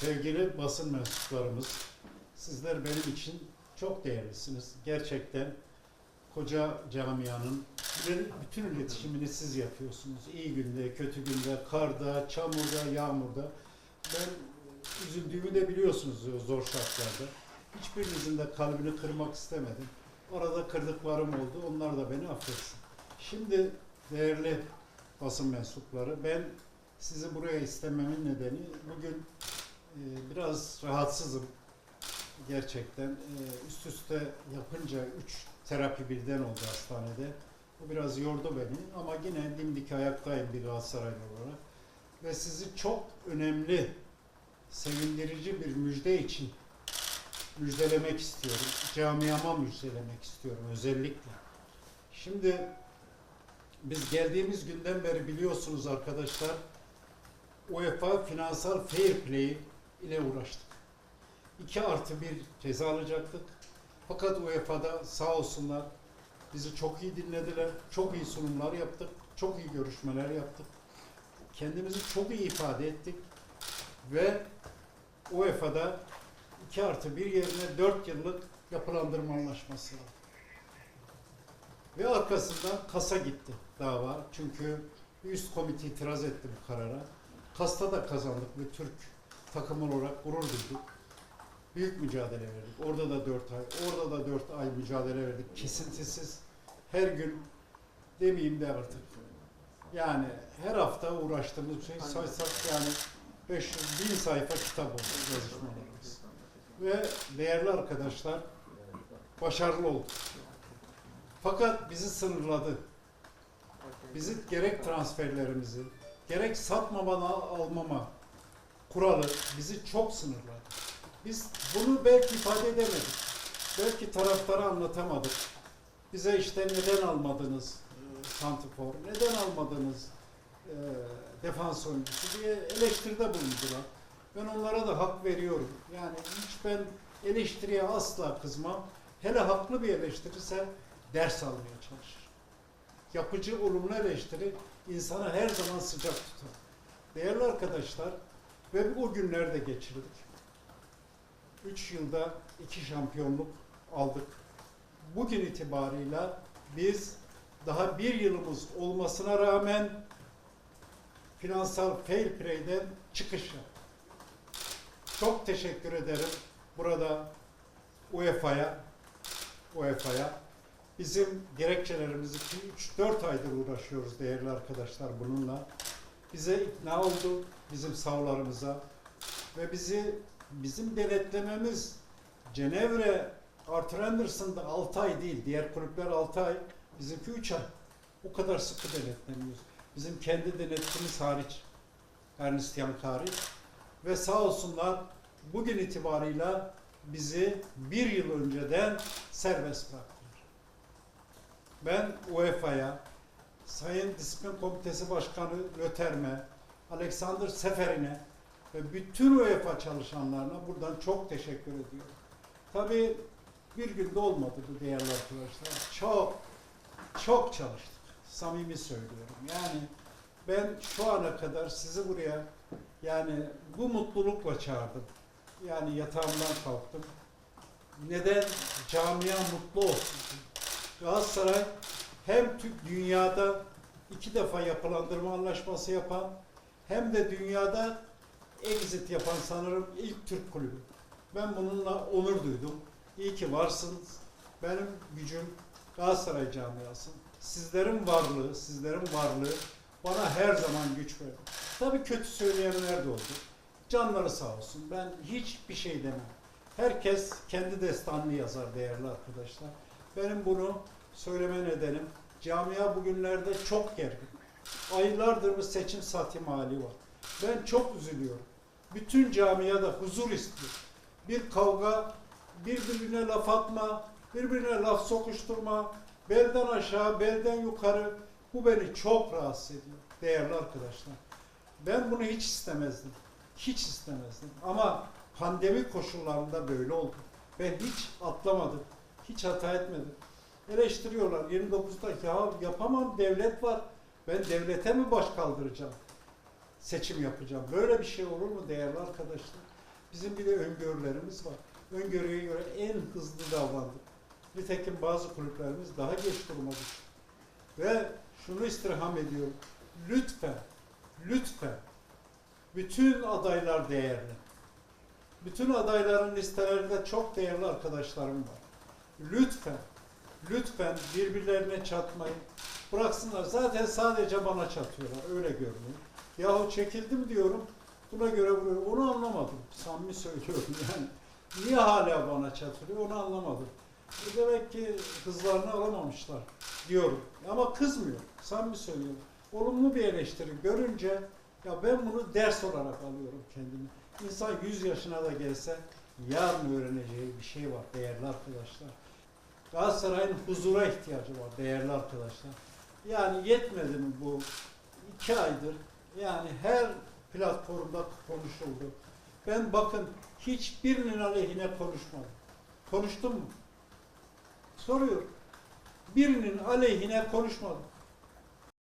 Sevgili basın mensuplarımız, sizler benim için çok değerlisiniz. Gerçekten koca camianın bütün- iletişimini siz yapıyorsunuz. İyi günde, kötü günde, karda, çamurda, yağmurda. Ben üzüldüğümü de biliyorsunuz zor şartlarda. Hiçbirinizin de kalbini kırmak istemedim. Orada kırdıklarım oldu. Onlar da beni affetsin. Şimdi değerli basın mensupları, ben sizi buraya istememin nedeni bugün biraz rahatsızım. Gerçekten e, üst üste yapınca üç terapi birden oldu hastanede. Bu biraz yordu beni ama yine dimdik ayaktayım bir Galatasaraylı olarak. Ve sizi çok önemli, sevindirici bir müjde için müjdelemek istiyorum. Camiama müjdelemek istiyorum özellikle. Şimdi biz geldiğimiz günden beri biliyorsunuz arkadaşlar UEFA finansal fair play ile uğraştık. 2 artı 1 ceza alacaktık. Fakat UEFA'da sağ olsunlar bizi çok iyi dinlediler. Çok iyi sunumlar yaptık. Çok iyi görüşmeler yaptık. Kendimizi çok iyi ifade ettik. Ve UEFA'da 2 artı 1 yerine 4 yıllık yapılandırma anlaşması var. Ve arkasından KAS'a gitti dava. Çünkü üst komite itiraz etti bu karara. KAS'ta da kazandık ve Türk takım olarak gurur duyduk. Büyük mücadele verdik. Orada da 4 ay, orada da 4 ay mücadele verdik. Kesintisiz. Her gün demeyeyim de artık. Yani her hafta uğraştığımız şey saysak yani 500 bin sayfa kitap oldu yazışmalarımız. Ve değerli arkadaşlar başarılı olduk. Fakat bizi sınırladı. Bizi gerek transferlerimizi, gerek satmama almama kuralı bizi çok sınırladı. Biz bunu belki ifade edemedik. Belki taraftara anlatamadık. Bize işte neden almadınız e, santifor, neden almadınız e, defans oyuncusu diye eleştiride bulundular. Ben onlara da hak veriyorum. Yani hiç ben eleştiriye asla kızmam. Hele haklı bir eleştirirse ders almaya çalışır. Yapıcı, olumlu eleştiri insanı her zaman sıcak tutar. Değerli arkadaşlar, ve o günlerde geçirdik. Üç yılda iki şampiyonluk aldık. Bugün itibarıyla biz daha bir yılımız olmasına rağmen finansal fair play'den çıkış. Çok teşekkür ederim burada UEFA'ya UEFA'ya bizim gerekçelerimizi ki 3-4 aydır uğraşıyoruz değerli arkadaşlar bununla. Bize ikna oldu bizim savlarımıza ve bizi bizim denetlememiz Cenevre Arthur Anderson'da 6 ay değil. Diğer kulüpler 6 ay. Bizimki 3 ay. O kadar sıkı denetleniyoruz. Bizim kendi denetçimiz hariç. Ernest Young hariç. Ve sağ olsunlar bugün itibarıyla bizi bir yıl önceden serbest bıraktılar. Ben UEFA'ya, Sayın Disiplin Komitesi Başkanı Löterme, Alexander Seferin'e ve bütün UEFA çalışanlarına buradan çok teşekkür ediyorum. Tabii bir günde olmadı bu değerli arkadaşlar. Çok, çok çalıştık. Samimi söylüyorum. Yani ben şu ana kadar sizi buraya yani bu mutlulukla çağırdım. Yani yatağımdan kalktım. Neden? Camia mutlu olsun. Galatasaray hem Türk dünyada iki defa yapılandırma anlaşması yapan hem de dünyada exit yapan sanırım ilk Türk kulübü. Ben bununla onur duydum. İyi ki varsınız. Benim gücüm Galatasaray camiası. Sizlerin varlığı, sizlerin varlığı bana her zaman güç verdi. Tabii kötü söyleyenler de oldu. Canları sağ olsun. Ben hiçbir şey demem. Herkes kendi destanını yazar değerli arkadaşlar. Benim bunu söyleme nedenim camia bugünlerde çok gergin. Aylardır bir seçim saati hali var. Ben çok üzülüyorum. Bütün camiada huzur istiyor. Bir kavga, birbirine laf atma, birbirine laf sokuşturma, belden aşağı, belden yukarı. Bu beni çok rahatsız ediyor değerli arkadaşlar. Ben bunu hiç istemezdim. Hiç istemezdim. Ama pandemi koşullarında böyle oldu. Ben hiç atlamadım. Hiç hata etmedim. Eleştiriyorlar 29'da ya yapamam devlet var. Ben devlete mi baş kaldıracağım? Seçim yapacağım. Böyle bir şey olur mu değerli arkadaşlar? Bizim bir de öngörülerimiz var. Öngörüye göre en hızlı davrandık. Nitekim bazı kulüplerimiz daha geç duruma düştü. Ve şunu istirham ediyorum. Lütfen, lütfen bütün adaylar değerli. Bütün adayların listelerinde çok değerli arkadaşlarım var. Lütfen, lütfen birbirlerine çatmayın. Bıraksınlar. Zaten sadece bana çatıyorlar. Öyle görünüyor. Yahu çekildim diyorum. Buna göre vuruyor. Onu anlamadım. Samimi söylüyorum yani. Niye hala bana çatılıyor onu anlamadım. E demek ki kızlarını alamamışlar diyorum. Ama kızmıyor. Samimi söylüyorum. Olumlu bir eleştiri görünce ya ben bunu ders olarak alıyorum kendime. İnsan 100 yaşına da gelse yarın öğreneceği bir şey var değerli arkadaşlar. Galatasaray'ın huzura ihtiyacı var değerli arkadaşlar. Yani yetmedi mi bu iki aydır yani her platformda konuşuldu. Ben bakın hiçbirinin aleyhine konuşmadım. Konuştum mu? Soruyorum. Birinin aleyhine konuşmadım.